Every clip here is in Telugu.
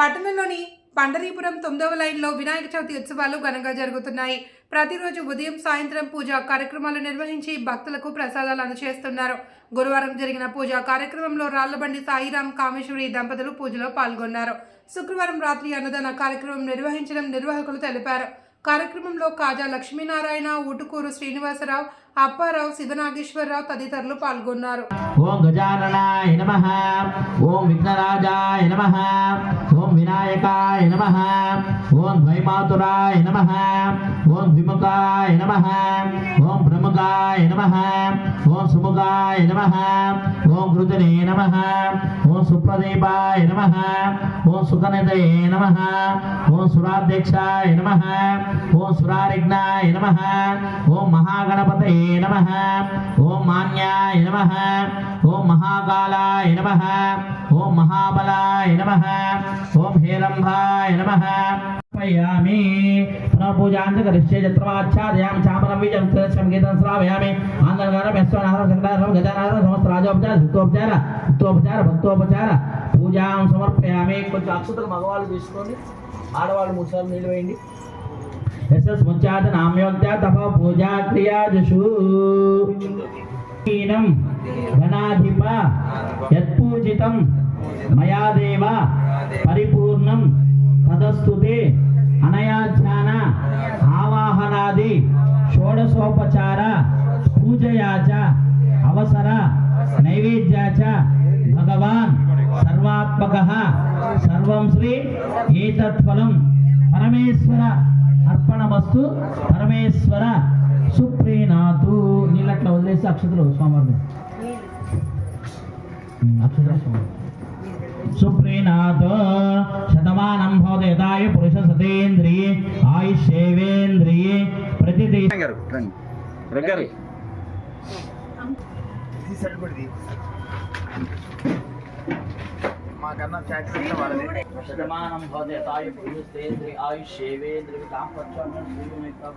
పట్టణంలోని పండరీపురం తొమ్మిదవ లైన్లో వినాయక చవితి ఉత్సవాలు ఘనంగా జరుగుతున్నాయి. ప్రతిరోజు ఉదయం సాయంత్రం పూజా కార్యక్రమాలు నిర్వహించి భక్తులకు ప్రసాదాలు అందజేస్తున్నారు గురువారం జరిగిన పూజా కార్యక్రమంలో రాళ్ళబండి సాయిరాం కామేశ్వరి దంపతులు పూజలో పాల్గొన్నారు. శుక్రవారం రాత్రి అన్నదాన కార్యక్రమం నిర్వహించడం నిర్వాహకులు తెలిపారు. కార్యక్రమంలో కాజా లక్ష్మీనారాయణ ఊటుకూరు శ్రీనివాసరావు అప్పారావు శివనాగేశ్వరరావు తదితరులు పాల్గొన్నారు. ఓం గజాననాయ నమ ఓం విఘ్నరాజాయ నమ ఓం వినాయకాయ నమ ఓం ద్వైమాతురాయ నమ ఓం ద్విముఖాయ నమ ఓం నమ ఓం సుముఖాయ నమ ఓం కృతనే నమ ఓం సుప్రదీపాయ నమ ఓం సుఖనిదయే నమ ఓం సురాధ్యక్షాయ నమ ఓం సురారిఘ్నాయ నమ ఓం మహాగణపతయే నమ ఓం మాన్యాయ నమ ఓం మహాకాలాయ నమ ఓం మహాబలాయ నమ ఓం హేరంభాయ నమ సమర్పయామి పునః పూజాంచ కరిష్యే చత్రమాచ్ఛాదయామి చామరం బీజం సంగీతం శ్రావయామి ఆందనగారం యశ్వనారం శంకరారం గజానారం సమస్త రాజోపచార యుక్తోపచార యుక్తోపచార భక్తోపచార పూజాం సమర్పయామి కొంచెం అక్షతలు మగవాళ్ళు తీసుకోండి. ఆడవాళ్ళు మూడు సార్లు నీళ్ళు వేయండి. యశస్ ముచ్చాత నామ్యోక్త తప పూజా క్రియాజుషు. ీనం ఘనాధిప యత్పూజితం మయా దేవ పరిపూర్ణం తదస్తుతే షోడశోపచార పూజయా చ అవసర నైవేద్యా చ భగవాన్ సర్వాత్మక సర్వం శ్రీ ఏతత్ఫలం. పరమేశ్వర అర్పణమస్తు పరమేశ్వర సుప్రీనాథు. నీళ్ళట్లా వదిలేసి అక్షతలు స్వామి అక్షతలు స్వామి సుప్రీనాథ శతమానం భవదేదాయ పురుష సతేంద్రియ ఆయుష్యేవేంద్రియ ప్రతిదే గారు రండి. రగ్గారు మాకన్నా ఫ్యాక్టరీ వాళ్ళది. శతమానం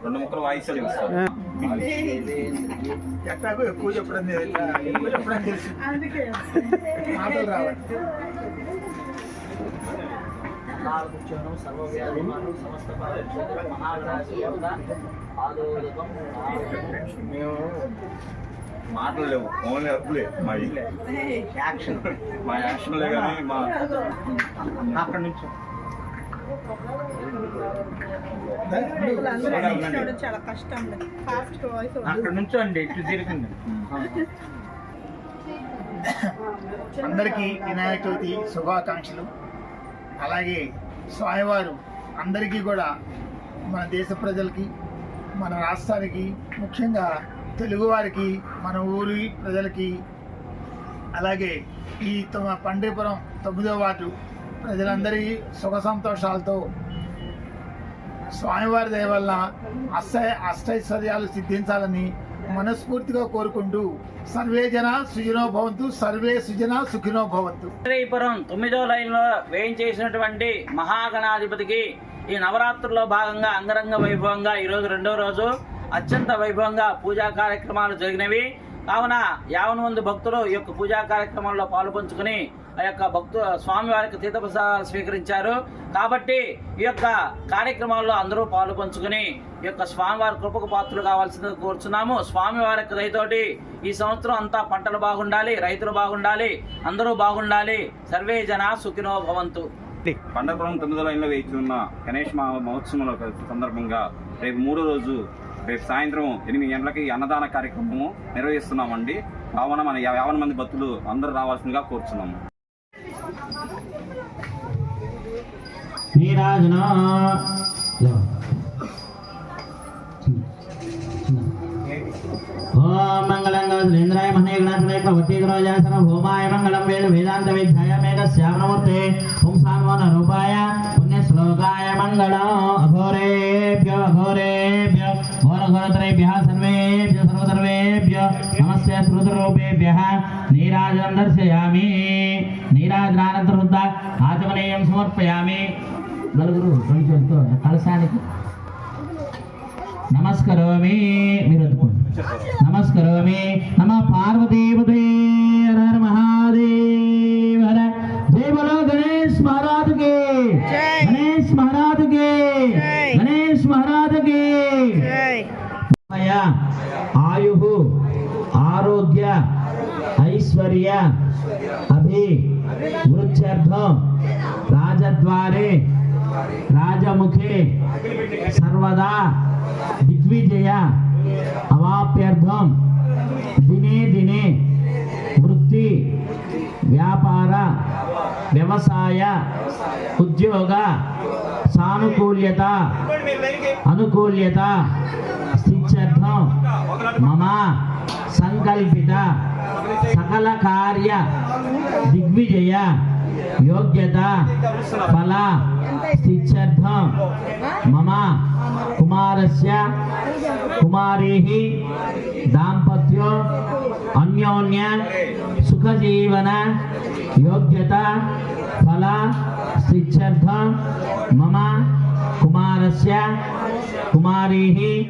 రెండు ముక్కలు ఇస్తారు ఎట్లాగో ఎక్కువ చెప్పడం లేదు. ఎట్లా? ఎక్కువ చెప్పడం తెలుసు. మాటలు రావాలి. సర్వవ్యాధిమానం సమస్త ఆదోదకం మేము మాటలు లేవు ఓన్లీ అర్థలే మా యాక్షన్. మా యాక్షన్లే కానీ మా అక్కడ నుంచి. అక్కడ నుంచి అండి ఇటు తిరిగింది. అందరికీ వినాయక చవితి శుభాకాంక్షలు. అలాగే స్వామివారు అందరికీ కూడా మన దేశ ప్రజలకి మన రాష్ట్రానికి ముఖ్యంగా తెలుగువారికి మన ఊరి ప్రజలకి అలాగే ఈ తమ పండీపురం తొమ్మిదో వార్డు ప్రజలందరి సుఖ సంతోషాలతో స్వామివారి దయ వల్ల అష్ట అష్టైశ్వర్యాలు సిద్ధించాలని మనస్ఫూర్తిగా కోరుకుంటూ సర్వే జన సుజనో భవంతు సర్వే సుజన సుఖినో భవంతు. శ్రీపురం తొమ్మిదో లైన్లో వేయించేసినటువంటి మహాగణాధిపతికి ఈ నవరాత్రుల్లో భాగంగా అంగరంగ వైభవంగా ఈరోజు రెండో రోజు అత్యంత వైభవంగా పూజా కార్యక్రమాలు జరిగినవి. కావున యావన మంది భక్తులు ఈ యొక్క పూజా కార్యక్రమంలో పాలుపంచుకుని ఆ యొక్క భక్తు స్వామివారికి తీర్థప్రసాదాలు స్వీకరించారు. కాబట్టి ఈ యొక్క కార్యక్రమాల్లో అందరూ పాలు పంచుకుని ఈ యొక్క స్వామివారి కృపకు పాత్రలు కావాల్సిందిగా కోరుచున్నాము. స్వామివారి యొక్క దయతోటి ఈ సంవత్సరం అంతా పంటలు బాగుండాలి రైతులు బాగుండాలి అందరూ బాగుండాలి. సర్వే జన సుఖినో భవంతు. పండరపురం తొమ్మిదో లైన్లో వేచి ఉన్న గణేష్ మహా మహోత్సవంలో సందర్భంగా రేపు మూడో రోజు రేపు సాయంత్రం ఎనిమిది గంటలకి అన్నదాన కార్యక్రమము నిర్వహిస్తున్నామండి. కావున మన యా- యావన మంది భక్తులు అందరూ రావాల్సిందిగా కోరుచున్నాము. నీరాజన ఓం మంగళం గౌరేంద్రాయ మహే గణాధనే ప్రవతీగ్రోజాసన హోమాయ మంగళం వేద వేదాంత విద్యాయ మేఘ శ్యామనమూర్తే పుంసాన్వన రూపాయ పుణ్య శ్లోకాయ మంగళం. అఘోరేభ్యో అఘోరే. ఘోర सर्वेभ्य సర్వేభ్య సర్వసర్వేభ్య నమస్తే नीराजं दर्शयामि దర్శయామి. నీరాజనానంతరుద్ద ఆచమనీయం సమర్పయామి. నలుగురు కొంచెంతో కలశానికి నమస్కరోమి. మీరు అందుకోండి నమస్కరోమి. నమ పార్వతీపతే. ఆరోగ్య ఐశ్వర్య అభి వృత్యర్థం రాజద్వారే రాజముఖే సర్వదా దిగ్విజయ అవాప్యర్థం దినే దినే వృత్తి వ్యాపార వ్యవసాయ ఉద్యోగ సానుకూల్యత అనుకూల్యత స్థిత్యర్థం మమ సంకల్పిత సకల కార్య దిగ్విజయ యోగ్యత ఫల స్థిత్యర్థం. మమ కుమారస్య కుమారీ దాంపత్యో అన్యోన్య సుఖజీవన యోగ్యత ఫల స్థిత్యర్థం. మమ కుమారస్య కుమారీ